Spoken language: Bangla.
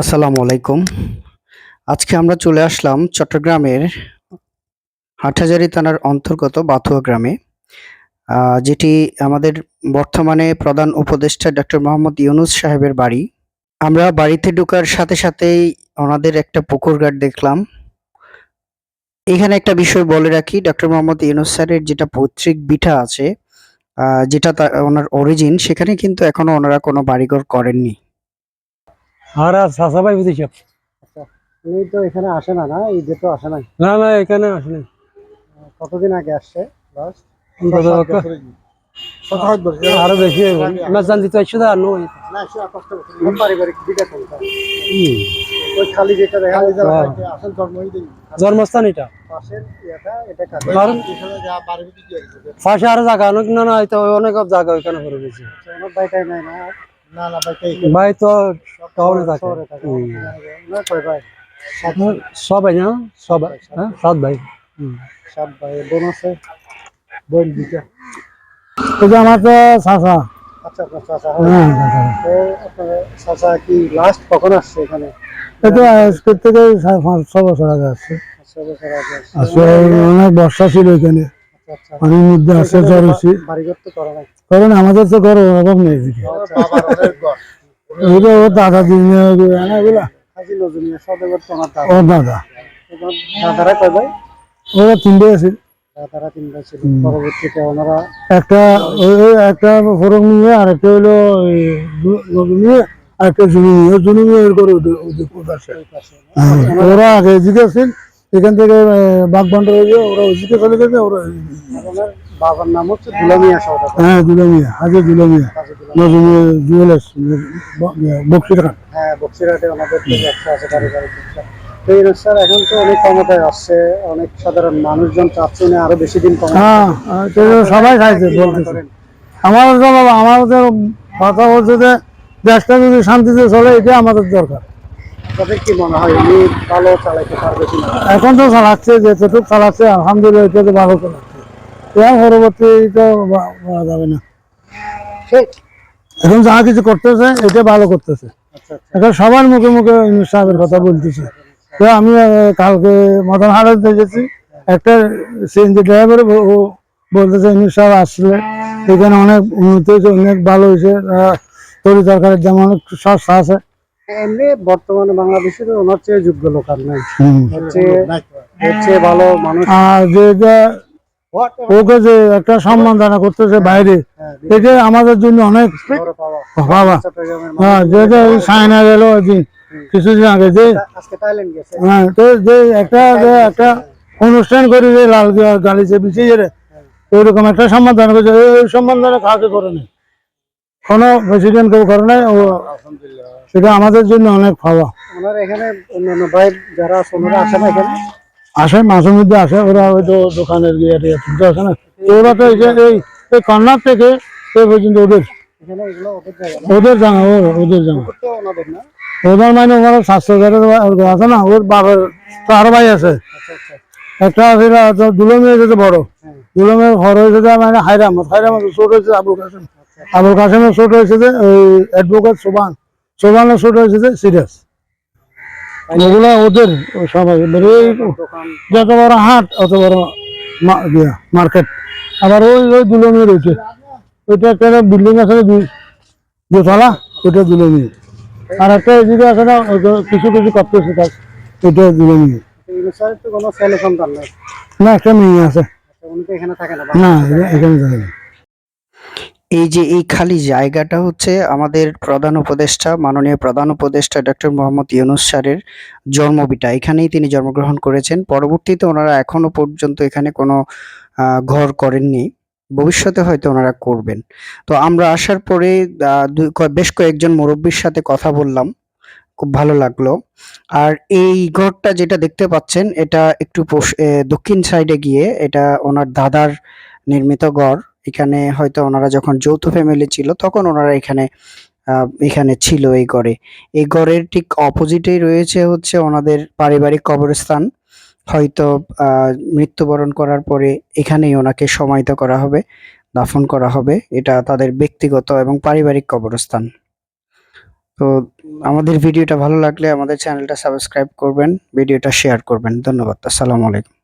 আসসালামু আলাইকুম। আজকে আমরা চলে আসলাম চট্টগ্রামের হাটহাজারি থানার অন্তর্গত বাথুয়া গ্রামে যেটি আমাদের বর্তমানে প্রধান উপদেষ্টা ডক্টর মোহাম্মদ ইউনুস সাহেবের বাড়ি। আমরা বাড়িতে ঢোকার সাথে সাথেই ওনাদের একটা পুকুর ঘাট দেখলাম। এখানে একটা বিষয় বলে রাখি ডক্টর মোহাম্মদ ইউনুস স্যারের যেটা পৈতৃক বিঠা আছে যেটা ওনার অরিজিন সেখানে কিন্তু এখনও ওনারা কোনো বাড়িঘর করেননি। আর আর ভাই বুঝেছি? উনি তো এখানে আসে না না? এই তো আসে নাই? না না এখানে আসেনি কতদিন আগে আসছে লাস্ট আরও বেশি। না জানতে তো একশো আর নয়। হ্যাঁ। জন্মস্থান এটা। পাশে আরও জায়গা অনেক না না অনেক জায়গা ওইখানে করে গেছে ভাই তো। শহরে থাকে। সবাই না সবাই হ্যাঁ? সাত ভাই সাত ভাই। বোন আছে? বোন দুটা এটা আমার তো চাচা। আচ্ছা আপনার চাচা হ্যাঁ। তো আপনার চাচা কি লাস্ট কখন আসছে এখানে? এটা থেকে ছ বছর আগে আসছে। আচ্ছা আসলে অনেক বর্ষা ছিল এখানে। পানির মধ্যে জ্বর হয়েছে বাড়িঘর তো করা নাই। কারণ আমাদের তো ঘর অভাব নেই ও দাদা দিন এগুলা দাদা। ও দাদা। দাদারা কয় ভাই? ওরা তিনটে আছে। একটা ফরক নিয়ে আর একটা হলো নিয়ে আর একটা জুনি নিয়ে জুনি নিয়ে হ্যাঁ, ওরা আগে এদিকে আছেন। এখান থেকে বাঘ বান্ডার হয়ে ওরা ওইদিকে চলে গেছে ওরা বাবার নাম হচ্ছে দুলামিয়া হ্যাঁ দুলামিয়া দুলামিয়া জুয়েলার্স হ্যাঁ ব্যবসা আছে পারিবারিক ব্যবসা। তো এই স্যার এখন তো অনেক ক্ষমতায় আসছে অনেক সাধারণ মানুষজন চাচ্ছে উনি আরও বেশি দিন হ্যাঁ হ্যাঁ, সবাই খাইছে? আমাদের আমাদের কথা বলছে যে দেশটা যদি শান্তিতে চলে এটা আমাদের দরকার। আপনাদের কি মনে হয় উনি ভালো চালাইতে পারবে কিনা? এখন তো চালাচ্ছে যেটুকু চালাচ্ছে আলহামদুলিল্লাহ এটা তো ভালো চালাচ্ছে। এর পরবর্তী তো বলা যাবে না। এখন যা কিছু করতেছে এটা ভালো করতেছে। আচ্ছা আচ্ছা। এখন সবার মুখে মুখে সাহেবের কথা বলতেছে। তো আমি কালকে মদন হাটে দেখেছি। একটা সিএনজি ড্রাইভার ও বলতেছে ইউনুস সাহেব আসলে এখানে অনেক উন্নতি হয়েছে অনেক ভালো হয়েছে। তরি তরকারির দাম অনেক সস্তা আছে এমনি বর্তমানে বাংলাদেশের ওনার চেয়ে যোগ্য লোক আর নাই। হচ্ছে হচ্ছে ভালো মানুষ। আর যে যে ওকে যে একটা সম্মান করতেছে বাইরে হ্যাঁ, এটা আমাদের জন্য অনেক বাবা। হ্যাঁ যে যে চায়না গেল। কিছুদিন আগে যে গেছে। হ্যাঁ তো যে একটা যে একটা অনুষ্ঠান করে যে লাল গা- গালিচে বিছিয়ে যে ওইরকম একটা সম্মান দান করছে। ওই- সম্মান দানে কাউকে করে নাই। কোনো প্রেসিডেন্ট কেউ করে নাই ও সেটা আমাদের জন্য অনেক পাওয়া ওনার এখানে অন্যান্য ভাই যারা আছে ওনারা আসে না এখানে? আসে মাঝে মধ্যে আসে ওরা হয়তো দোকানের গিয়ে তুলতে আসে না। ওরা তো এই কর্নার থেকে পর্যন্ত ওদের ওদের জানা ওদের জানা। ওদের মানে স্বাস্থ্য আছে না ওর বাবার তো আরও ভাই আছে। আচ্ছা আচ্ছা। একটা আছে দুলমি হয়েছে বড়। হ্যাঁ। দুলমের ঘর হয়েছে মানে হাইরামত হাইরামত ছোট হয়েছে আবুল কাসেম আবুল কাসেমের ছোট হয়েছে যে ওই অ্যাডভোকেট সোবান সোবানের ছোট হয়েছে যে সিরিয়াস। এগুলো ওদের সবাই যত বড় হাট অত বড় মার্কেট আবার ওই ওই দুলমির ওইটা ওইটা একটা বিল্ডিং আছে দোতলা ওইটা দুলমি। আর একটা এদিকে আছে না কিছু কিছু করতেছে কাজ ওইটা দুলমি। না একটা মেয়ে আছে। আচ্ছা, না এখানে থাকে না। এই যে এই খালি জায়গাটা হচ্ছে আমাদের প্রধান উপদেষ্টা, মাননীয় প্রধান উপদেষ্টা ডক্টর মোহাম্মদ ইউনুস স্যারের জন্মভিটা। এখানেই তিনি জন্মগ্রহণ করেছেন। পরবর্তীতে ওনারা এখনও পর্যন্ত এখানে কোনো ঘর করেননি। ভবিষ্যতে হয়তো ওনারা করবেন। তো আমরা আসার পরে বেশ কয়েকজন মুরব্বীর সাথে কথা বললাম। খুব ভালো লাগল। আর এই ঘরটা যেটা দেখতে পাচ্ছেন, এটা একটু দক্ষিণ সাইডে গিয়ে এটা ওনার দাদার নির্মিত ঘর। এখানে হয়তো ওনারা যখন যৌথ ফ্যামিলি ছিল, তখন ওনারা এখানে এখানে ছিল এই গড়ে। এই ঘরের ঠিক অপোজিটেই রয়েছে হচ্ছে ওনাদের পারিবারিক কবরস্থান। হয়তো মৃত্যুবরণ করার পরে এখানেই ওনাকে সমাহিত করা হবে, দাফন করা হবে। এটা তাদের ব্যক্তিগত এবং পারিবারিক কবরস্থান। তো আমাদের ভিডিওটা ভালো লাগলে আমাদের চ্যানেলটা সাবস্ক্রাইব করবেন, ভিডিওটা শেয়ার করবেন। ধন্যবাদ। আসসালামু আলাইকুম।